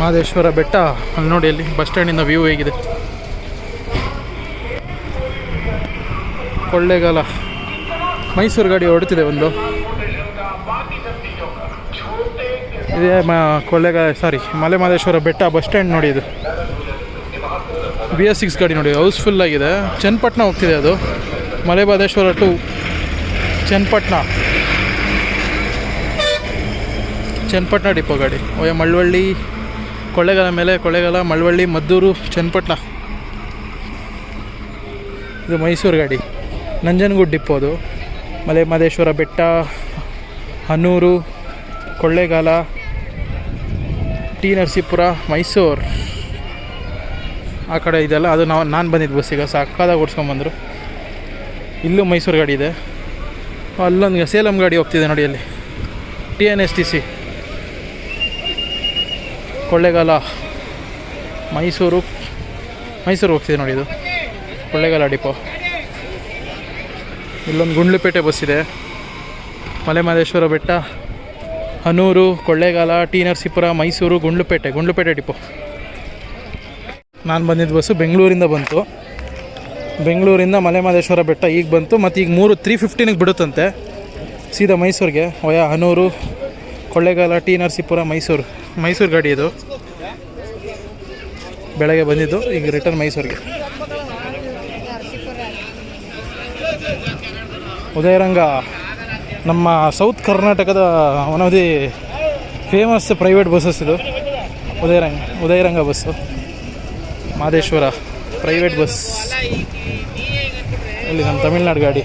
ಮಹದೇಶ್ವರ ಬೆಟ್ಟ. ಅಲ್ಲಿ ನೋಡಿ ಅಲ್ಲಿ ಬಸ್ ಸ್ಟ್ಯಾಂಡಿಂದ ವ್ಯೂ ಹೇಗಿದೆ. ಕೊಳ್ಳೇಗಾಲ. ಮೈಸೂರು ಗಾಡಿ ಹೊಡ್ತಿದೆ ಒಂದು. ಇದೇ ಮ, ಕೊಳ್ಳೇಗಾಲ ಸಾರಿ ಮಲೆ ಮಹದೇಶ್ವರ ಬೆಟ್ಟ ಬಸ್ ಸ್ಟ್ಯಾಂಡ್ ನೋಡಿ ಇದು. ಬಿ ಎಸ್ ಸಿಕ್ಸ್ ಗಾಡಿ ನೋಡಿ ಹೌಸ್ಫುಲ್ ಆಗಿದೆ. ಚನ್ನಪಟ್ಟಣ ಹೋಗ್ತಿದೆ ಅದು. ಮಲೆ ಮಹದೇಶ್ವರ ಟು ಚನ್ನಪಟ್ಟಣ. ಚನ್ನಪಟ್ಟಣ ಡಿಪೋ ಗಾಡಿ. ಓಯ, ಮಳವಳ್ಳಿ ಕೊಳ್ಳೇಗಾಲ ಮೇಲೆ ಕೊಳ್ಳೇಗಾಲ ಮಳವಳ್ಳಿ, ಮದ್ದೂರು ಚನ್ನಪಟ್ಟಣ ಇದು ಮೈಸೂರು ಗಾಡಿ. ನಂಜನಗೂಡು ಡಿಪೋ ಅದು. ಮಲೆ ಮಹದೇಶ್ವರ ಬೆಟ್ಟ, ಹನೂರು, ಕೊಳ್ಳೇಗಾಲ, ಟಿ ನರಸೀಪುರ, ಮೈಸೂರು. ಆ ಕಡೆ ಇದೆಲ್ಲ. ಅದು ನಾವು, ನಾನು ಬಂದಿದ್ದು ಬಸ್ಸಿಗೆ. ಸಾಕಾದಾಗ ಓಡಿಸ್ಕೊಂಬಂದರು ಇಲ್ಲೂ ಮೈಸೂರು ಗಾಡಿ ಇದೆ. ಅಲ್ಲೊಂದು ಸೇಲಂ ಗಾಡಿ ಹೋಗ್ತಿದೆ ನೋಡಿ ಅಲ್ಲಿ. T N S T C. Kollegal Mysore Mysore ಹೋಗ್ತಿದೆ ನೋಡಿ ಇದು. ಕೊಳ್ಳೇಗಾಲ ಡಿಪೋ. ಇಲ್ಲೊಂದು ಗುಂಡ್ಲುಪೇಟೆ ಬಸ್ ಇದೆ. Malemahadeshwara Betta, Hanur, Kollegal, T Narasipura, Mysore, Gundlupet Gundlupet depot. ನಾನು ಬಂದಿದ್ದ ಬಸ್ಸು ಬೆಂಗಳೂರಿಂದ ಬಂತು. ಬೆಂಗಳೂರಿಂದ ಮಲೆಮಹದೇಶ್ವರ ಬೆಟ್ಟ ಈಗ ಬಂತು, ಮತ್ತು ಈಗ ಮೂರು ತ್ರೀ ಫಿಫ್ಟೀನಿಗೆ ಬಿಡುತ್ತಂತೆ. ಸೀದಾ ಮೈಸೂರಿಗೆ ವಯ ಹನೂರು, ಕೊಳ್ಳೇಗಾಲ, ಟಿ ನರಸೀಪುರ, ಮೈಸೂರು. ಮೈಸೂರು ಗಾಡಿ ಇದು. ಬೆಳಗ್ಗೆ ಬಂದಿದ್ದು, ಈಗ ರಿಟರ್ನ್ ಮೈಸೂರಿಗೆ. ಉದಯರಂಗ, ನಮ್ಮ ಸೌತ್ ಕರ್ನಾಟಕದ one of the famous private buses ಇದು. Udayaranga Udayaranga bus Madeshwara private bus ಇಲ್ಲಿ ನಮ್ಮ ತಮಿಳ್ನಾಡು ಗಾಡಿ.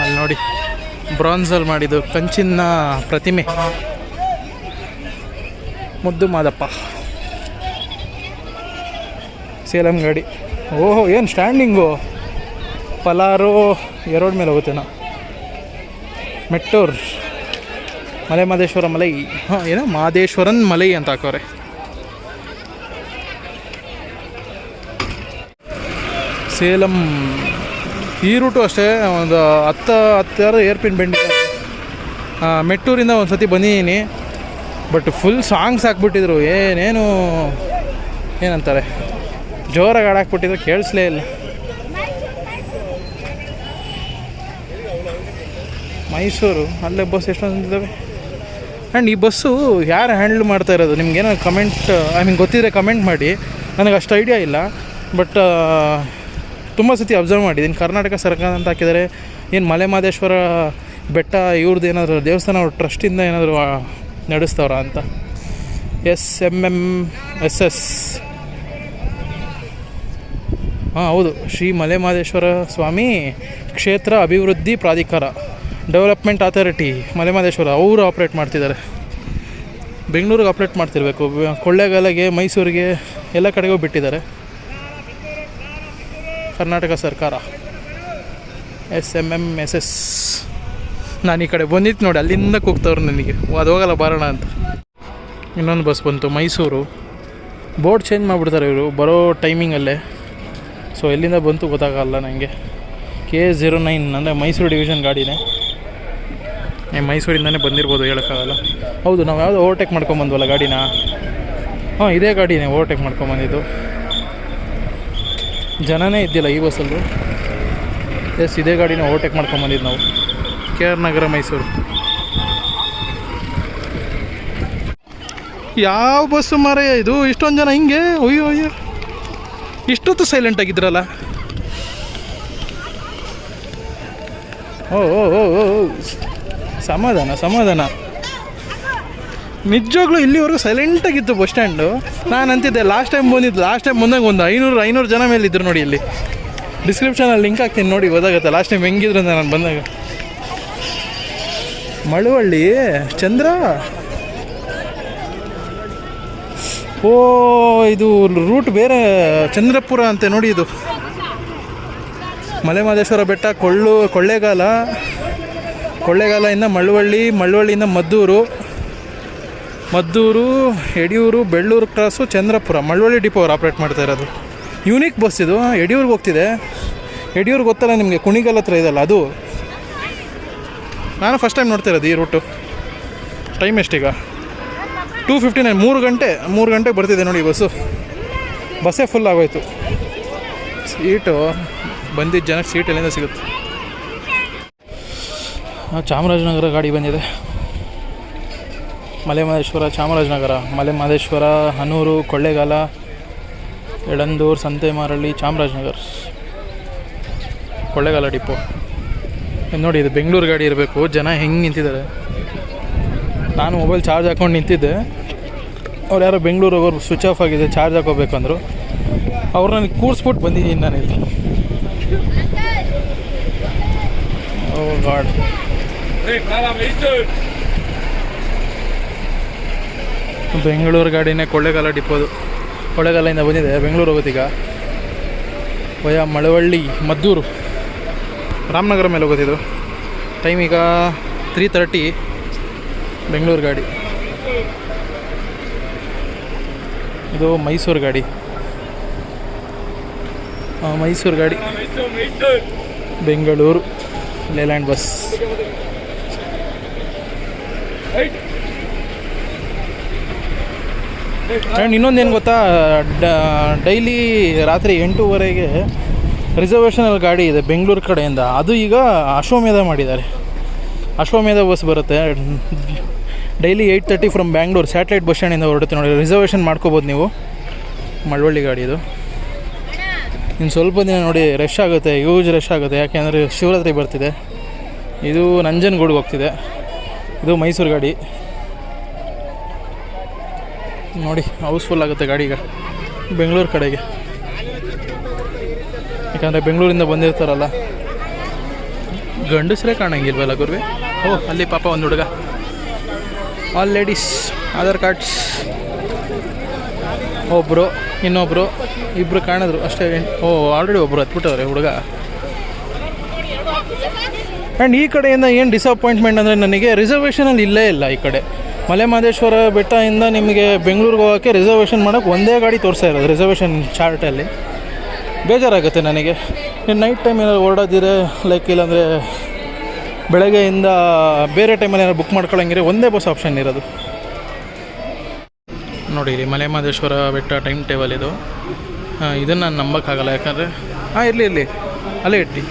ಅಲ್ಲಿ ನೋಡಿ ಬ್ರಾನ್ಸಲ್ಲಿ ಮಾಡಿದ್ದು ಕಂಚಿನ ಪ್ರತಿಮೆ. ಮುದ್ದು ಮಾದಪ್ಪ. ಸೇಲಂ ಗಾಡಿ. ಓಹೋ, ಏನು ಸ್ಟ್ಯಾಂಡಿಂಗು ಪಲಾರು ಎರಡು ಮೇಲೆ ಹೋಗುತ್ತೇನೋ ಮೆಟ್ಟೂರ್. ಮಲೆ ಮಾದೇಶ್ವರ ಮಲೈ. ಹಾಂ, ಏನೋ ಮಾದೇಶ್ವರನ್ ಮಲೈ ಅಂತ ಹಾಕೋರೆ. ಸೇಲಂ. ಈ ರೂಟು ಅಷ್ಟೇ, ಒಂದು ಹತ್ತು, ಹತ್ತಾರು ಏರ್ಪಿನ್ ಬೆಂಡಿದೆ ಮೆಟ್ಟೂರಿಂದ ಒಂದು ಸತಿ ಬಂದಿದ್ದೀನಿ ಬಟ್ ಫುಲ್ ಸಾಂಗ್ಸ್ ಹಾಕ್ಬಿಟ್ಟಿದ್ರು. ಏನೇನು ಏನಂತಾರೆ? ಜೋರಾಗಿ ಹಾಡಾಕ್ಬಿಟ್ಟಿದ್ರು, ಕೇಳಿಸ್ಲೇ ಇಲ್ಲ. ಮೈಸೂರು, ಅಲ್ಲೇ ಬಸ್ ಎಷ್ಟೊಂದು ಇದ್ದಾವೆ ಆ್ಯಂಡ್ ಈ ಬಸ್ಸು ಯಾರು ಹ್ಯಾಂಡಲ್ ಮಾಡ್ತಾ ಇರೋದು? ನಿಮ್ಗೇನೋ ಕಮೆಂಟ್ ಐ ಮೀನ್ ಗೊತ್ತಿದ್ರೆ ಕಮೆಂಟ್ ಮಾಡಿ. ನನಗೆ ಅಷ್ಟು ಐಡಿಯಾ ಇಲ್ಲ. ಬಟ್ ತುಂಬ ಸತಿ ಅಬ್ಸರ್ವ್ ಮಾಡಿದ್ದೀನಿ ಕರ್ನಾಟಕ ಸರ್ಕಾರ ಅಂತ ಹಾಕಿದ್ದಾರೆ ಏನು ಮಲೆ ಮಹದೇಶ್ವರ ಬೆಟ್ಟ ಇವ್ರದ್ದು ಏನಾದರೂ ದೇವಸ್ಥಾನ ಅವ್ರ ಟ್ರಸ್ಟಿಂದ ಏನಾದರೂ ನಡೆಸ್ತವ್ರ ಅಂತ. S, M M, S S. ಹಾಂ, ಹೌದು. ಶ್ರೀ ಮಲೆಮಹದೇಶ್ವರ ಸ್ವಾಮಿ, ಕ್ಷೇತ್ರ ಅಭಿವೃದ್ಧಿ ಪ್ರಾಧಿಕಾರ, ಡೆವಲಪ್ಮೆಂಟ್ ಅಥಾರಿಟಿ ಮಲೆಮಹದೇಶ್ವರ ಅವರು ಆಪ್ರೇಟ್ ಮಾಡ್ತಿದ್ದಾರೆ. ಬೆಂಗಳೂರಿಗೆ ಆಪ್ರೇಟ್ ಮಾಡ್ತಿರ್ಬೇಕು. ಕೊಳ್ಳೇಗಾಲಗೆ, ಮೈಸೂರಿಗೆ ಎಲ್ಲ ಕಡೆಗೂ ಬಿಟ್ಟಿದ್ದಾರೆ. ಕರ್ನಾಟಕ ಸರ್ಕಾರ. S, M M, S S. ನಾನು ಈ ಕಡೆ ಬಂದಿತ್ತು ನೋಡಿ, ಅಲ್ಲಿಂದ ಕೂಗ್ತವ್ರು ನನಗೆ. ಅದು ಹೋಗಲ್ಲ, ಬರೋಣ ಅಂತ. ಇನ್ನೊಂದು ಬಸ್ ಬಂತು, ಮೈಸೂರು. ಬೋರ್ಡ್ ಚೇಂಜ್ ಮಾಡಿಬಿಡ್ತಾರೆ ಇವರು, ಬರೋ ಟೈಮಿಂಗಲ್ಲೇ ಸೊ ಎಲ್ಲಿಂದ ಬಂತು ಗೊತ್ತಾಗಲ್ಲ ನನಗೆ ಕೆ ಜೀರೋ ನೈನ್ ಅಂದರೆ ಮೈಸೂರು ಡಿವಿಷನ್ ಗಾಡಿನೇ. ಮೈಸೂರಿಂದನೇ ಬಂದಿರ್ಬೋದು ಹೇಳೋಕ್ಕಾಗಲ್ಲ. ಹೌದು, ನಾವು ಯಾವುದೋ ಓವರ್ಟೇಕ್ ಮಾಡ್ಕೊಂಬಂದ್ವಲ್ಲ ಗಾಡಿನ? ಹಾಂ, ಇದೇ ಗಾಡಿನೇ ಓವರ್ಟೇಕ್ ಮಾಡ್ಕೊಂಬಂದಿದ್ದು ಜನನೇ ಇದ್ದಿಲ್ಲ ಈ ಬಸ್ಸಲ್ಲೂ ಎಸ್ ಇದೇ ಗಾಡಿನ ಓವರ್ಟೇಕ್ ಮಾಡ್ಕೊಂಬಂದಿದ್ದು ನಾವು. K R Nagar, Mysore. ಯಾವ ಬಸ್ಸು ಮಾರಯ್ಯ ಇದು? ಇಷ್ಟೊಂದು ಜನ ಹಿಂಗೆ? ಅಯ್ಯೋ ಅಯ್ಯೋ. ಇಷ್ಟೊತ್ತು ಸೈಲೆಂಟ್ ಆಗಿದ್ರಲ್ಲ. ಓ ಓ ಓ ಓ ಓ. ಸಮಾಧಾನ ಸಮಾಧಾನ. ನಿಜವಾಗ್ಲೂ ಇಲ್ಲಿವರೆಗೂ ಸೈಲೆಂಟಾಗಿತ್ತು ಬಸ್ ಸ್ಟ್ಯಾಂಡು ನಾನು ಅಂತಿದ್ದೆ ಲಾಸ್ಟ್ ಟೈಮ್ ಬಂದಿದ್ದು ಲಾಸ್ಟ್ ಟೈಮ್ ಬಂದಾಗ ಒಂದು ಐನೂರು ಐನೂರು ಜನ ಮೇಲೆ ಇದ್ರು ನೋಡಿ ಇಲ್ಲಿ. ಡಿಸ್ಕ್ರಿಪ್ಷನಲ್ಲಿ ಲಿಂಕ್ ಹಾಕ್ತೀನಿ ನೋಡಿ, ಗೊತ್ತಾಗುತ್ತೆ. ಲಾಸ್ಟ್ ಟೈಮ್ ಹೆಂಗಿದ್ರು ಅಂತ ನಾನು ಬಂದಾಗ. ಮಳವಳ್ಳಿ, ಚಂದ್ರ? ಓ, ಇದು ರೂಟ್ ಬೇರೆ, ಚಂದ್ರಪುರ ಅಂತೆ ನೋಡಿ ಇದು. ಮಲೆ ಮಹದೇಶ್ವರ ಬೆಟ್ಟ, ಕೊಳ್ಳು, ಕೊಳ್ಳೇಗಾಲ. ಕೊಳ್ಳೇಗಾಲದಿಂದ ಮಳವಳ್ಳಿ ಮಳವಳ್ಳಿಯಿಂದ ಮದ್ದೂರು. ಮದ್ದೂರು ಯಡಿಯೂರು ಬೆಳ್ಳೂರು ಕ್ರಾಸು ಚಂದ್ರಪುರ. ಮಳವಳ್ಳಿ ಡಿಪೋ ಅವ್ರು ಆಪ್ರೇಟ್ ಮಾಡ್ತಾ ಇರೋದು. ಯೂನಿಕ್ ಬಸ್ ಇದು. ಯಡಿಯೂರಿಗೆ ಹೋಗ್ತಿದೆ. ಯಡಿಯೂರಿಗೆ ಗೊತ್ತಲ್ಲ ನಿಮಗೆ, ಕುಣಿಗಲ್ ಹತ್ರ ಇದೆಯಲ್ಲ ಅದು. ನಾನು ಫಸ್ಟ್ ಟೈಮ್ ನೋಡ್ತಿರೋದು ಈ ರೂಟು ಟೈಮ್ ಎಷ್ಟೀಗ? ಟೂ ಫಿಫ್ಟಿ ನೈನ್ ಮೂರು ಗಂಟೆ, ಮೂರು ಗಂಟೆಗೆ ಬರ್ತಿದೆ ನೋಡಿ ಬಸ್ಸು ಬಸ್ಸೇ ಫುಲ್ ಆಗೋಯ್ತು. ಸೀಟು ಬಂದಿದ್ದ ಜನಕ್ಕೆ ಸೀಟ್ ಎಲ್ಲಿಂದ ಸಿಗುತ್ತೆ? ಚಾಮರಾಜನಗರ ಗಾಡಿ ಬಂದಿದೆ. ಮಲೆ ಮಹದೇಶ್ವರ ಚಾಮರಾಜನಗರ ಮಲೆ ಮಹದೇಶ್ವರ ಹನೂರು, ಕೊಳ್ಳೇಗಾಲ, ಎಳಂದೂರು, ಸಂತೆಮಾರಳ್ಳಿ, ಚಾಮರಾಜನಗರ. ಕೊಳ್ಳೇಗಾಲ ಡಿಪೋ. ನೋಡಿ, ಇದು ಬೆಂಗಳೂರು ಗಾಡಿ ಇರಬೇಕು. ಜನ ಹೆಂಗೆ ನಿಂತಿದ್ದಾರೆ? ನಾನು ಮೊಬೈಲ್ ಚಾರ್ಜ್ ಹಾಕೊಂಡು ನಿಂತಿದ್ದೆ. ಅವ್ರು ಯಾರೋ ಬೆಂಗಳೂರು ಹೋಗೋರು ಸ್ವಿಚ್ ಆಫ್ ಆಗಿದೆ ಚಾರ್ಜ್ ಹಾಕೋಬೇಕಂದ್ರು ಅವ್ರು ನನಗೆ ಕೂರಿಸ್ಬಿಟ್ಟು ಬಂದಿದ್ದೀನಿ ನಾನು ಓ ಗಾಡ್ ಬೆಂಗಳೂರು ಗಾಡಿನೇ ಕೊಳ್ಳೇಗಾಲ ಡಿಪೋದು ಕೊಳ್ಳೇಗಾಲದಿಂದ ಬಂದಿದೆ. ಬೆಂಗಳೂರು ಹೋಗೋದೀಗ. ವಯ ಮಳವಳ್ಳಿ, ಮದ್ದೂರು. ರಾಮನಗರ ಮೇಲೆ ಹೋಗೋದಿದು ಟೈಮ್ ಈಗ ತ್ರೀ ತರ್ಟಿ ಬೆಂಗಳೂರು ಗಾಡಿ. ಇದು ಮೈಸೂರು ಗಾಡಿ. ಮೈಸೂರು ಗಾಡಿ. ಬೆಂಗಳೂರು ಲೇಲ್ಯಾಂಡ್ ಬಸ್ ಆ್ಯಂಡ್ ಇನ್ನೊಂದೇನು ಗೊತ್ತಾ ಡೈಲಿ ರಾತ್ರಿ ಎಂಟೂವರೆಗೆ ರಿಸರ್ವೇಷನಲ್ಲಿ ಗಾಡಿ ಇದೆ ಬೆಂಗಳೂರು ಕಡೆಯಿಂದ. ಅದು ಈಗ ಅಶ್ವಮೇಧ ಮಾಡಿದ್ದಾರೆ. ಅಶ್ವಮೇಧ ಬಸ್ ಬರುತ್ತೆ. Daily eight thirty from Bangalore satellite bus ಸ್ಟ್ಯಾಂಡಿಂದ ಹೊರಡುತ್ತೆ ನೋಡಿ. ರಿಸರ್ವೇಷನ್ ಮಾಡ್ಕೋಬೋದು ನೀವು. ಮಳವಳ್ಳಿ ಗಾಡಿ ಇದು. ಇನ್ನು ಸ್ವಲ್ಪ ದಿನ ನೋಡಿ ರಶ್ ಆಗುತ್ತೆ ಯೂಜ್ ರಶ್ ಆಗುತ್ತೆ. ಯಾಕೆಂದರೆ ಶಿವರಾತ್ರಿ ಬರ್ತಿದೆ. ಇದು ನಂಜನಗೂಡಿಗೆ ಹೋಗ್ತಿದೆ. ಇದು ಮೈಸೂರು ಗಾಡಿ. ನೋಡಿ ಹೌಸ್ಫುಲ್ ಆಗುತ್ತೆ ಗಾಡಿ ಈಗ. ಬೆಂಗಳೂರು ಕಡೆಗೆ. ಯಾಕಂದರೆ ಬೆಂಗಳೂರಿಂದ ಬಂದಿರ್ತಾರಲ್ಲ. ಗಂಡಸರೇ ಕಾಣಂಗಿಲ್ವಲ್ಲ ಗುರುವೆ? ಓ, ಅಲ್ಲಿ ಪಾಪ ಒಂದು ಹುಡುಗ. ಆಲ್ ಲೇಡೀಸ್ ಆಧಾರ್ ಕಾರ್ಡ್ಸ್ ಒಬ್ಬರು ಇನ್ನೊಬ್ಬರು ಇಬ್ಬರು ಕಾಣಿದ್ರು. ಅಷ್ಟೇ, ಓ ಆಲ್ರೆಡಿ ಒಬ್ಬರು ಹತ್ಬಿಟ್ಟವ್ರೆ ಹುಡುಗ. ಆ್ಯಂಡ್ ಈ ಕಡೆಯಿಂದ ಏನು ಡಿಸಪಾಯಿಂಟ್ಮೆಂಟ್ ಅಂದರೆ ನನಗೆ ರಿಸರ್ವೇಷನಲ್ಲಿ ಇಲ್ಲೇ ಇಲ್ಲ ಈ ಕಡೆ. ಮಲೆ ಮಹದೇಶ್ವರ ಬೆಟ್ಟದಿಂದ ನಿಮಗೆ ಬೆಂಗಳೂರಿಗೆ ಹೋಗೋಕ್ಕೆ ರಿಸರ್ವೇಷನ್ ಮಾಡೋಕ್ಕೆ ಒಂದೇ ಗಾಡಿ ತೋರಿಸ್ತಾ ಇರೋದು ರಿಸರ್ವೇಷನ್ ಚಾರ್ಟಲ್ಲಿ ಬೇಜಾರಾಗುತ್ತೆ ನನಗೆ. ನೈಟ್ ಟೈಮ್ ಏನಾದ್ರು ಓಡೋದಿದ್ರೆ ಲೈಕ್ ಇಲ್ಲಾಂದರೆ ಬೆಳಗ್ಗೆಯಿಂದ ಬೇರೆ ಟೈಮಲ್ಲಿ ಏನಾದ್ರು ಬುಕ್ ಮಾಡ್ಕೊಳ್ಳಂಗಿದ್ರೆ ಒಂದೇ ಬಸ್ ಆಪ್ಷನ್ ಇರೋದು. ನೋಡಿ, ಇಲ್ಲಿ ಮಲೆ ಮಹದೇಶ್ವರ ಬೆಟ್ಟ ಟೈಮ್ ಟೇಬಲ್ ಇದು. ಇದನ್ನು ನಾನು ನಂಬೋಕ್ಕಾಗಲ್ಲ, ಯಾಕಂದರೆ ಹಾಂ ಇರಲಿ ಇರಲಿ. ಅಲ್ಲೇ ಇಟ್ಟು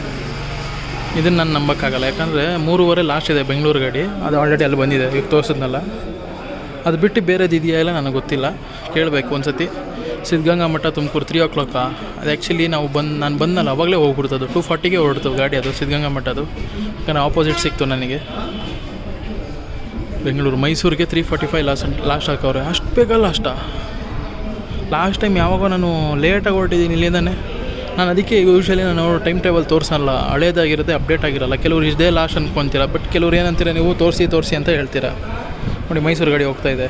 ಇದನ್ನು ನಾನು ನಂಬೋಕ್ಕಾಗಲ್ಲ, ಯಾಕಂದರೆ ಮೂರುವರೆ ಲಾಸ್ಟ್ ಇದೆ ಬೆಂಗಳೂರು ಗಾಡಿ. ಅದು ಆಲ್ರೆಡಿ ಅಲ್ಲಿ ಬಂದಿದೆ ಈಗ ತೋರಿಸಿದ್ನಲ್ಲ. ಅದು ಬಿಟ್ಟು ಬೇರೆದು ಇದೆಯಾ ಇಲ್ಲ ನನಗೆ ಗೊತ್ತಿಲ್ಲ. ಕೇಳಬೇಕು ಒಂದು ಸತಿ ಸಿದ್ಧಗಂಗಾ ಮಠ ತುಮಕೂರು ತ್ರೀ ಓ ಕ್ಲಾಕ ಅದು ಆ್ಯಕ್ಚುಲಿ ನಾವು ಬಂದು ನಾನು ಬಂದಲ್ಲ ಅವಾಗಲೇ ಹೋಗ್ಬಿಡ್ತದು. ಟೂ ಫಾರ್ಟಿಗೆ ಹೊರಡ್ತು ಗಾಡಿ ಅದು ಸಿದ್ಧಗಂಗಾ ಅದು ಯಾಕಂದರೆ ಆಪೋಸಿಟ್ ಸಿಕ್ತು ನನಗೆ. ಬೆಂಗಳೂರು, ಮೈಸೂರಿಗೆ three forty five last last ಹಾಕವ್ರೆ ಅಷ್ಟು ಬೇಗ ಲಾಸ್ಟ ಲಾಸ್ಟ್ ಟೈಮ್ ಯಾವಾಗ ನಾನು ಲೇಟಾಗಿ ಹೊರಟಿದ್ದೀನಿ ಇಲ್ಲಿಂದಾನೆ. ನಾನು ಅದಕ್ಕೆ ಯೂಶ್ವಲಿ ನಾನು ಟೈಮ್ ಟೇಬಲ್ ತೋರಿಸಲ್ಲ. ಹಳೇದಾಗಿರುತ್ತೆ ಅಪ್ಡೇಟ್ ಆಗಿರಲ್ಲ. ಕೆಲವ್ರು ಇದೇ ಲಾಸ್ಟ್ ಅನ್ಕೊತೀರ. ಬಟ್ ಕೆಲವ್ರು ಏನಂತೀರ, ನೀವು ತೋರಿಸಿ ತೋರಿಸಿ ಅಂತ ಹೇಳ್ತೀರಾ. ನೋಡಿ ಮೈಸೂರು ಗಾಡಿ ಹೋಗ್ತಾ ಇದೆ.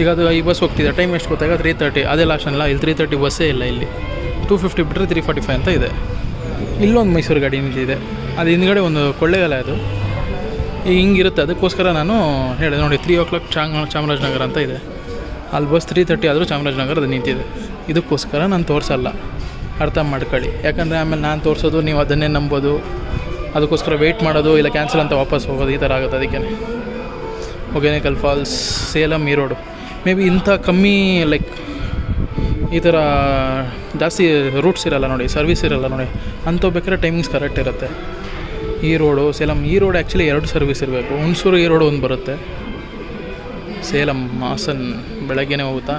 ಈಗ ಅದು ಈ ಬಸ್ ಹೋಗ್ತಿದೆ ಟೈಮ್ ಎಷ್ಟು ಗೊತ್ತಾಗ ತ್ರೀ ತರ್ಟಿ ಅದೇ ಲಾಸ್ಟ್ ಅಲ್ಲ, ಇಲ್ಲಿ ತ್ರೀ ತರ್ಟಿ ಬಸ್ಸೇ ಇಲ್ಲ ಇಲ್ಲಿ. ಟೂ ಫಿಫ್ಟಿ ಬಿಟ್ಟರೆ ತ್ರೀ ಫಾರ್ಟಿ ಫೈವ್ ಅಂತ ಇದೆ. ಇಲ್ಲೊಂದು ಮೈಸೂರು ಗಾಡಿ ನಿಂತಿದೆ ಅದು ಹಿಂದ್ಗಡೆ ಒಂದು ಕೊಳ್ಳೆಗಾಲ ಅದು. ಈಗ ಹಿಂಗಿರುತ್ತೆ, ಅದಕ್ಕೋಸ್ಕರ ನಾನು ಹೇಳಿದೆ ನೋಡಿ ತ್ರೀ ಓ ಕ್ಲಾಕ್ ಚಾಂಗ್, ಚಾಮರಾಜನಗರ ಅಂತ ಇದೆ. ಅಲ್ಲಿ ಬಸ್ ತ್ರೀ ತರ್ಟಿ ಆದರೂ ಚಾಮರಾಜನಗರ ಅದು ನಿಂತಿದೆ. ಇದಕ್ಕೋಸ್ಕರ ನಾನು ತೋರಿಸಲ್ಲ. ಅರ್ಥ ಮಾಡ್ಕೊಳ್ಳಿ. ಯಾಕಂದರೆ ಆಮೇಲೆ ನಾನು ತೋರಿಸೋದು, ನೀವು ಅದನ್ನೇ ನಂಬೋದು. ಅದಕ್ಕೋಸ್ಕರ ವೆಯ್ಟ್ ಮಾಡೋದು, ಇಲ್ಲ ಕ್ಯಾನ್ಸಲ್ ಅಂತ ವಾಪಸ್ ಹೋಗೋದು, ಈ ಥರ ಆಗುತ್ತೆ ಅದಕ್ಕೆ Hogenakkal falls Salem Erode maybe ಇಂಥ ಕಮ್ಮಿ ಲೈಕ್ ಈ ಥರ ಜಾಸ್ತಿ ರೂಟ್ಸ್ ಇರಲ್ಲ ನೋಡಿ ಸರ್ವಿಸ್ ಇರಲ್ಲ ನೋಡಿ. ಅಂಥವು ಬೇಕಾದ್ರೆ ಟೈಮಿಂಗ್ಸ್ ಕರೆಕ್ಟ್ ಇರುತ್ತೆ. ಈ ರೋಡು ಸೇಲಂ, ಈ ರೋಡ್ ಆ್ಯಕ್ಚುಲಿ ಎರಡು ಸರ್ವಿಸ್ ಇರಬೇಕು. ಹುಣಸೂರು ಈ ರೋಡು ಒಂದು ಬರುತ್ತೆ. ಸೇಲಂ, ಹಾಸನ್, ಬೆಳಗ್ಗೆನೇ ಹೋಗುತ್ತಾ?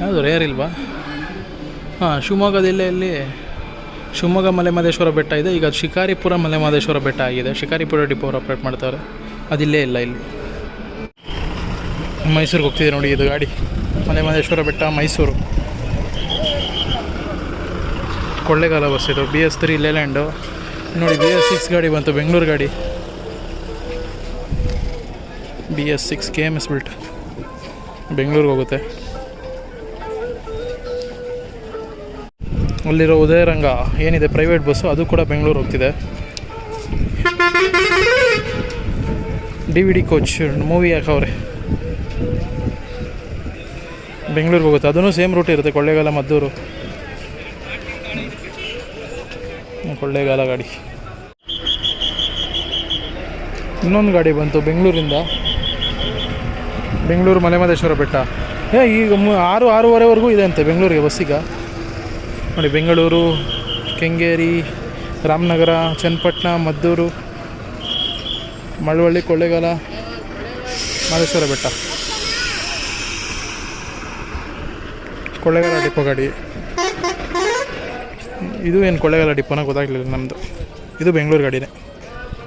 ಯಾವುದು ರೇರ್ ಇಲ್ವಾ? ಹಾಂ ಶಿವಮೊಗ್ಗ ಜಿಲ್ಲೆಯಲ್ಲಿ ಶಿವಮೊಗ್ಗ ಮಲೆ ಮಹದೇಶ್ವರ ಬೆಟ್ಟ ಇದೆ. ಈಗ ಶಿಕಾರಿಪುರ ಮಲೆ ಮಹದೇಶ್ವರ ಬೆಟ್ಟ ಆಗಿದೆ. ಶಿಕಾರಿಪುರ ಡಿಪೋರ್ ಆಪ್ರೇಟ್ ಮಾಡ್ತಾರೆ. ಅದಿಲ್ಲೇ ಇಲ್ಲ ಇಲ್ಲಿ. ಮೈಸೂರಿಗೆ ಹೋಗ್ತಿದೆ ನೋಡಿ ಇದು ಗಾಡಿ. ಮಲೆ ಮಹದೇಶ್ವರ ಬೆಟ್ಟ, ಮೈಸೂರು. ಕೊಳ್ಳೇಗಾಲ ಬಸ್ ಇದು. ಬಿ ಎಸ್ ತ್ರೀ ಲೇಲ್ಯಾಂಡು ನೋಡಿ ಬಿ ಎಸ್ ಸಿಕ್ಸ್ ಗಾಡಿ ಬಂತು, ಬೆಂಗಳೂರು ಗಾಡಿ. B S six K M S built ಬೆಂಗಳೂರಿಗೆ ಹೋಗುತ್ತೆ. ಅಲ್ಲಿರೋ ಉದಯರಂಗ, ಏನಿದೆ? ಪ್ರೈವೇಟ್ ಬಸ್ಸು ಅದು ಕೂಡ ಬೆಂಗಳೂರು ಹೋಗ್ತಿದೆ. D V D coach movie ಹಾಕವ್ರೆ ಬೆಂಗಳೂರಿಗೆ ಹೋಗುತ್ತೆ. ಅದನ್ನು ಸೇಮ್ ರೂಟ್ ಇರುತ್ತೆ, ಕೊಳ್ಳೇಗಾಲ, ಮದ್ದೂರು. ಕೊಳ್ಳೇಗಾಲ ಗಾಡಿ. ಇನ್ನೊಂದು ಗಾಡಿ ಬಂತು, ಬೆಂಗಳೂರಿಂದ. ಬೆಂಗಳೂರು ಮಲೆಮಹದೇಶ್ವರ ಬೆಟ್ಟ. ಏ, ಈಗ ಆರು, ಆರೂವರೆವರೆಗೂ ಇದೆ ಅಂತೆ ಬೆಂಗಳೂರಿಗೆ ಬಸ್ಸೀಗ ನೋಡಿ, ಬೆಂಗಳೂರು, ಕೆಂಗೇರಿ, ರಾಮನಗರ, ಚನ್ನಪಟ್ಟಣ, ಮದ್ದೂರು, ಮಳವಳ್ಳಿ, ಕೊಳ್ಳೇಗಾಲ ಮಹದೇಶ್ವರ ಬೆಟ್ಟ. ಕೊಳ್ಳೇಗಾಲ ಡಿಪೋ ಗಾಡಿ. ಇದು ಏನು ಕೊಳ್ಳೇಗಾಲ ಡಿಪೋನ ಗೊತ್ತಾಗಲಿಲ್ಲ ನಮ್ಮದು ಇದು ಬೆಂಗಳೂರು ಗಾಡಿನೇ.